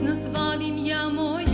Вознеслав ім'я моє.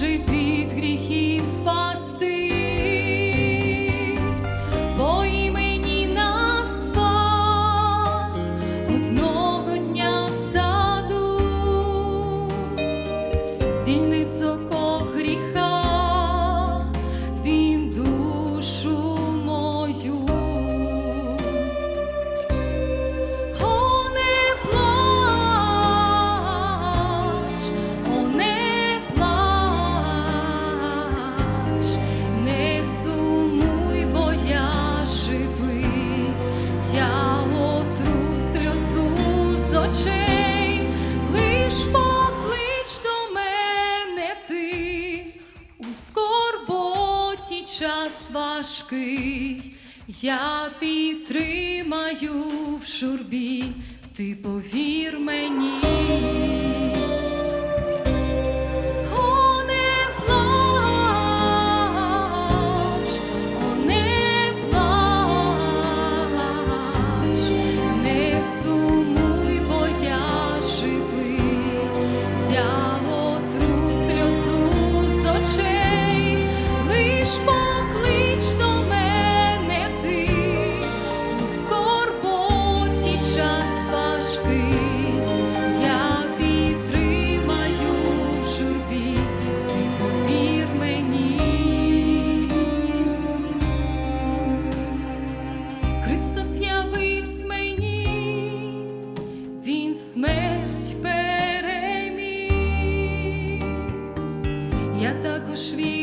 душі від гріхів спасти, бо і мені нас одного дня в саду, звільнив сокол. важкий, я підтримаю в шурбі, ти повір мені. смерть переміг, я також вірю.